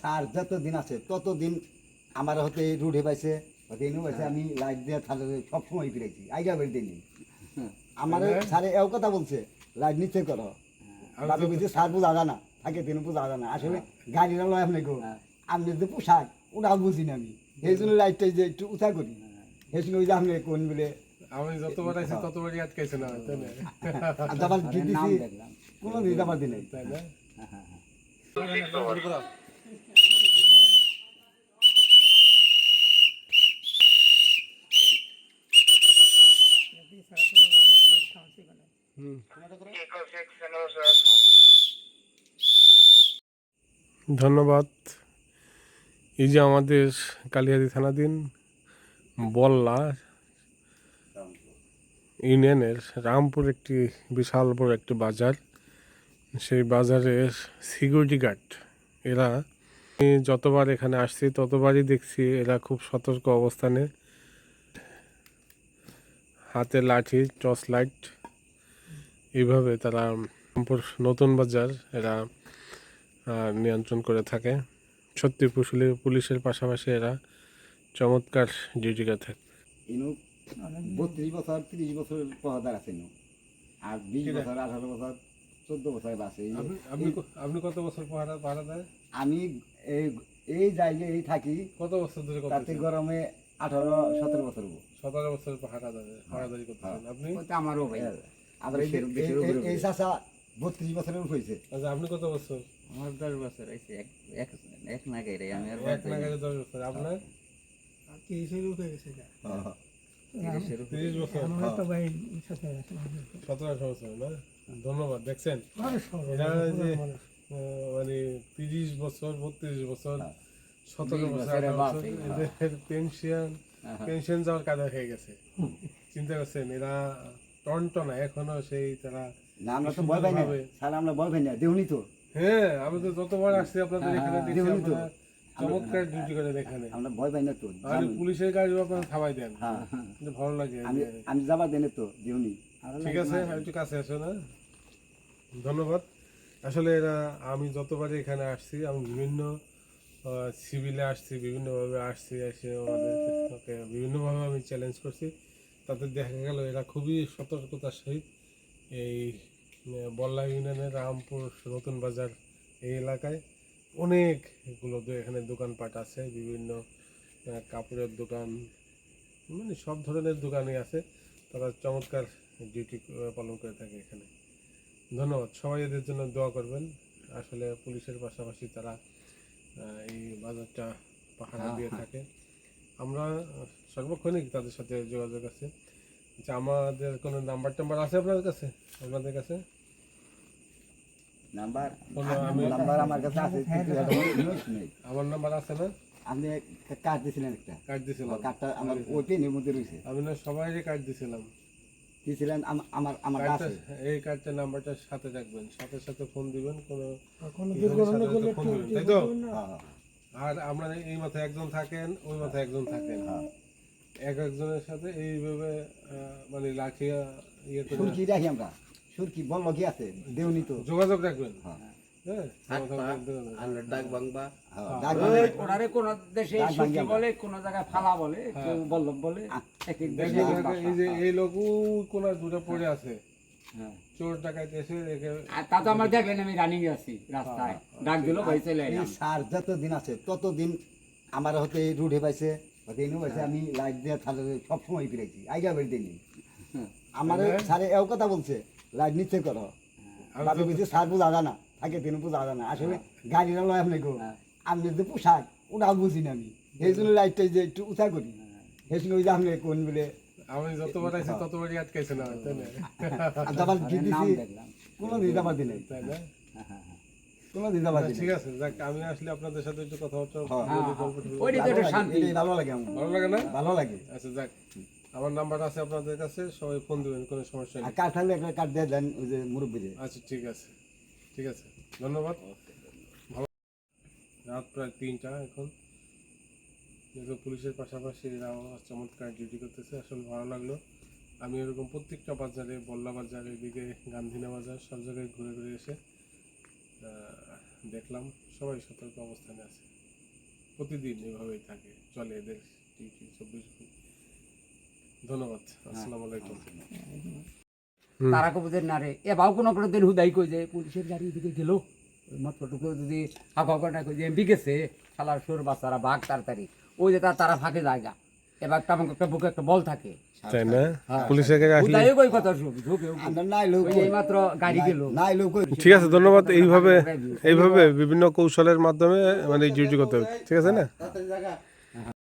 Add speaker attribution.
Speaker 1: সার যতদিন আছে ততদিন আমার হতে রুডে পাইছে হতে ইনু পাইছে আমি লাইট দিয়ে থালে সব সময় ফিরেছি আইগা বের দিনি আমার স্যারে এও কথা বলছে লাইট নিচে করো। বাকি বলছে সার বুঝা জানা থাকে তিন বুঝা জানা আসলে গাড়িটা লয় আপনি গো আপনি যে পোশাক ওটাও বুঝি না আমি। এই জন্য লাইটটা যে একটু উঁচা করি। এই জন্য ওই যে আপনি কোন বলে
Speaker 2: আমি যতবার আছি ততবারই আটকাইছে না না?
Speaker 1: দিছি
Speaker 3: দেখলাম।
Speaker 1: কোনো দিন দাবার দিই নাই
Speaker 2: তাই না? ধন্যবাদ। এই যে আমাদের কালিয়াদি থানাধীন বল্লা ইউনিয়নের রামপুর একটি বিশাল বড় একটি বাজার। সেই বাজারের সিকিউরিটি গার্ড এরা যতবার এখানে আসছি, ততবারই দেখছি এরা খুব সতর্ক অবস্থানে। হাতে লাঠি, টর্চ লাইট, এইভাবে তারা নতুন বাজার, এরা নিয়ন্ত্রণ করে থাকে। সত্যি পুলিশের পুলিশের পাশাপাশি এরা চমৎকার ডিউটি করে থাকে।
Speaker 1: ইনু বত্রিশ বছর তিরিশ বছর পহাদার আছে আর বিশ বছর আঠারো বছর চোদ্দ বছর
Speaker 2: আপনি আপনি আপনি কত বছর দেয়?
Speaker 1: আমি এই এই জায়গায় এই থাকি
Speaker 2: কত বছর ধরে
Speaker 1: তাতে গরমে আঠারো সতেরো বছর
Speaker 2: সতেরো বছর পাহারা দেয় পাহারাদারি করতেছেন। আপনি?
Speaker 3: ওটা আমারও ভাই।
Speaker 1: আবার এই যে-
Speaker 3: বেশির- বেশির
Speaker 1: এই-
Speaker 3: উপরে
Speaker 1: এই- এই চাষা বত্রিশ বছরের হয়েছে।
Speaker 2: আচ্ছা আপনি কত বছর?
Speaker 3: আমার দশ বছর হয়েছে এক এক এক আমি আর
Speaker 2: এক দশ বছর আপনার?
Speaker 4: তিরিশের উপরে গেছে।
Speaker 2: তিরিশ বছর
Speaker 4: আমার তো ভাই
Speaker 2: বছর না? ধন্যবাদ দেখছেন? যে মানে তিরিশ বছর বত্রিশ বছর সতেরো বছর পেনশন
Speaker 3: হ্যাঁ।
Speaker 2: পেনশন যাওয়ার কাজা হয়ে গেছে। চিন্তা করছেন এরা টনটনা এখনও সেই তারা
Speaker 1: না আমরা তো ভয় পাই না। স্যার আমরা ভয় পাই না দেউনি তো।
Speaker 2: হ্যাঁ আমি তো যতবার আসছি আপনাদের এখানে দেখছি আপনারা চমৎকার ডিউটি করেন এখানে
Speaker 1: আমরা ভয় পাই না তো
Speaker 2: আর পুলিশের গাড়িও আপনারা থামাই দেন।
Speaker 1: হ্যাঁ
Speaker 2: কিন্তু ভালো লাগে।
Speaker 1: আমি আমি যাবার দেনে তো দেউনি
Speaker 2: ঠিক আছে একটু কাছে আসো না? ধন্যবাদ। আসলে এরা আমি যতবারই এখানে আসছি আমি বিভিন্ন সিভিলে আসছি বিভিন্নভাবে আসছি এসে আমাদেরকে বিভিন্নভাবে আমি চ্যালেঞ্জ করছি। তাতে দেখা গেল এরা খুবই সতর্কতার সহিত এই বল্লা ইউনিয়নের রামপুর নতুন বাজার এই এলাকায় অনেকগুলো এখানে দোকানপাট আছে বিভিন্ন কাপড়ের দোকান মানে সব ধরনের দোকানই আছে। তারা চমৎকার ডিউটি পালন করে থাকে এখানে। ধন্যবাদ। সবাই এদের জন্য দোয়া করবেন। আসলে পুলিশের পাশাপাশি তারা এই বাজারটা পাহারা দিয়ে থাকে। আমরা আহ, সর্বক্ষণই তাদের সাথে যোগাযোগ আছে। আচ্ছা আমাদের কোনো নাম্বার টাম্বার আছে আপনাদের কাছে? আপনাদের কাছে?
Speaker 1: নাম্বার? নাম্বার আমার কাছে আছে কিন্তু এটা নোট নেই
Speaker 2: আমার নাম্বার আছে না?
Speaker 1: আপনি কার্ড দিয়েছিলেন একটা।
Speaker 2: কার্ড দিয়েছিলাম।
Speaker 1: কার্ডটা আমার ওই পেনের মধ্যে রয়েছে।
Speaker 2: আমি না সবাই কার্ড দিয়েছিলাম।
Speaker 1: দিয়েছিলেন আমার আমার কাছে।
Speaker 2: এই কার্ডটার নাম্বারটা সাথে রাখবেন। সাথে সাথে ফোন দিবেন কোনো
Speaker 4: কোনো দুর্ঘটনা করলে
Speaker 2: সাথে ফোন
Speaker 4: একটু
Speaker 2: দিবেন, তাই তো?
Speaker 1: হ্যাঁ, হ্যাঁ,
Speaker 2: আর আমরা এই মাথায় একজন থাকেন ওই মাথায় একজন থাকেন।
Speaker 1: হ্যাঁ।
Speaker 2: এক একজনের সাথে এইভাবে আহ, মানে লাখিয়া ইয়ে করে
Speaker 1: রাখি আমরা। সুরকি বল কি আছে? দেউনি তো।
Speaker 2: যোগাযোগ রাখবেন।
Speaker 1: হ্যাঁ।
Speaker 2: হ্যাঁ
Speaker 3: ডাক বাংবা
Speaker 1: হ্যাঁ, ডাক বাংলা।
Speaker 3: ওনারে কোন দেশে
Speaker 1: ডাক
Speaker 3: সুখী
Speaker 1: ভাঙ্গা।
Speaker 3: বলে কোন জায়গায় ফালা বলে কেউ বল্লভ বলে এক এক দেশে
Speaker 2: দেখবেন
Speaker 3: এক এক
Speaker 2: এই যে এই লোক কোন দূরে পড়ে আছে।
Speaker 3: হ্যাঁ।
Speaker 2: চোর ডাকাত এসে
Speaker 3: তা তো আমার দেখলেন আমি রানিং আছি রাস্তায়। ডাক দিল ভাই চলে
Speaker 1: এই
Speaker 3: এলাম।
Speaker 1: সার যতদিন আছে ততদিন আমার হতে রুডে পাইছে হতে পাইছে আমি লাইট দিয়ে থালে সব সময় ফিরেছি আইগা বের দিনি আমার স্যারে এও কথা বলছে লাইট নিচে করো সার বুঝা জানা থাকে তিন বুঝা জানা আসলে গাড়িটা লয় আপনি গো আপনি যে পোশাক ওটাও বুঝি না আমি। এই জন্য লাইটটা যে একটু উঁচা করি। সেই জন্য ওই যে আপনি কোন বলে
Speaker 2: আমি যতবার আছি ততবারই আটকাইছে না
Speaker 1: দাবার কোনো দিন দাবার দিনে
Speaker 2: তাই
Speaker 1: কোনো দিন দাবার
Speaker 2: আচ্ছা, ঠিক আছে যাক আমি আসলে আপনাদের সাথে একটু কথাবার্তা
Speaker 1: হ্যাঁ, ভালো লাগে আমার।
Speaker 2: ভালো লাগে না?
Speaker 1: ভালো লাগে।
Speaker 2: আচ্ছা যাক। আমার নাম্বার আছে আপনাদের কাছে সবাই ফোন দিবেন কোনো সমস্যা নেই।
Speaker 1: কাঠ থাকলে একটা কাঠ দিয়ে দেন ওই যে মুরব্বীরে।
Speaker 2: আচ্ছা ঠিক আছে। ঠিক আছে ধন্যবাদ। ভালো রাত প্রায় তিনটা এখন। যেহেতু পুলিশের পাশাপাশি এরাও চমৎকার ডিউটি করতেছে আসলে ভালো লাগল। আমি এরকম প্রত্যেকটা বাজারে বল্লা বাজার এদিকে গান্ধীনা বাজার সব জায়গায় ঘুরে ঘুরে এসে দেখলাম সবাই সতর্ক অবস্থানে আছে। প্রতিদিন এভাবেই থাকে চলে এদের ডিউটি চব্বিশ ঘণ্টা। ধন্যবাদ। আসসালামু আলাইকুম।
Speaker 3: তারা কব যে না এ বাউ কোনো কোনো দিন হুদাই কই যে পুলিশের গাড়ি এদিকে গেল। মাত্রটুকু যদি হাঁকা করে কই যে এমপি গেছে শালার সুর বাচ্চারা বাঘ তাড়াতাড়ি। ওই যে তার তারা ফাঁকে জায়গা। এবার একটা আমাকে একটা বুকে একটা বল থাকে।
Speaker 2: তাই না?
Speaker 3: হ্যাঁ।
Speaker 2: পুলিশের কাছে আসলে
Speaker 3: হুদাই কই কথা
Speaker 1: নাই লোক
Speaker 3: ওই মাত্র গাড়ি গেল।
Speaker 1: নাই লোক
Speaker 2: ঠিক আছে ধন্যবাদ। এইভাবে এইভাবে বিভিন্ন কৌশলের মাধ্যমে মানে করতে হবে। ঠিক আছে না?
Speaker 1: জায়গা।